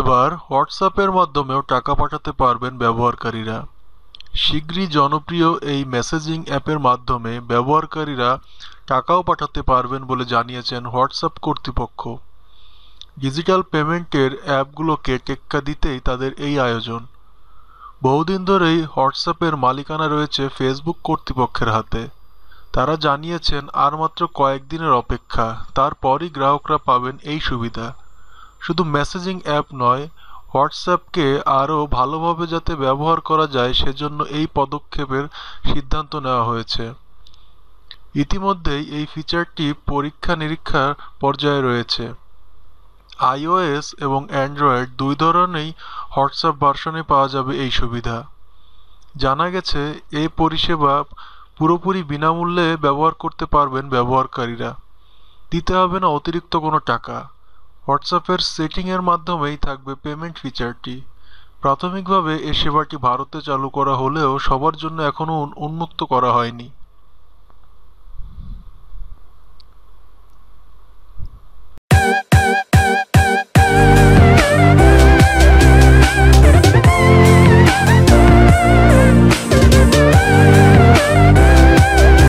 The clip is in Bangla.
এবার হোয়াটসঅ্যাপের মাধ্যমেও টাকা পাঠাতে পারবেন ব্যবহারকারীরা। শীঘ্রই জনপ্রিয় এই মেসেজিং অ্যাপের মাধ্যমে ব্যবহারকারীরা টাকাও পাঠাতে পারবেন বলে জানিয়েছেন হোয়াটসঅ্যাপ কর্তৃপক্ষ। ডিজিটাল পেমেন্টের অ্যাপগুলোকে টেক্কা দিতেই তাদের এই আয়োজন। বহুদিন ধরেই হোয়াটসঅ্যাপের মালিকানা রয়েছে ফেসবুক কর্তৃপক্ষের হাতে। তারা জানিয়েছেন, আর মাত্র কয়েকদিনের অপেক্ষা, তারপরই গ্রাহকরা পাবেন এই সুবিধা। শুধু মেসেজিং অ্যাপ নয় হোয়াটসঅ্যাপকে আরও ভালোভাবে যাতে ব্যবহার করা যায় সেজন্য এই পদক্ষেপের সিদ্ধান্ত নেওয়া হয়েছে। ইতিমধ্যেই এই ফিচারটি পরীক্ষা নিরীক্ষার পর্যায়ে রয়েছে। আইওএস এবং অ্যান্ড্রয়েড দুই ধরনেই হোয়াটসঅ্যাপ ভার্সনে পাওয়া যাবে এই সুবিধা। জানা গেছে এই পরিষেবা পুরোপুরি বিনামূল্যে ব্যবহার করতে পারবেন ব্যবহারকারীরা। দিতে হবে না অতিরিক্ত কোনো টাকা। হোয়াটসঅ্যাপের সেটিংয়ের মাধ্যমেই থাকবে পেমেন্ট ফিচারটি। প্রাথমিকভাবে এ সেবাটি ভারতে চালু করা হলেও সবার জন্য এখনও উন্মুক্ত করা হয়নি।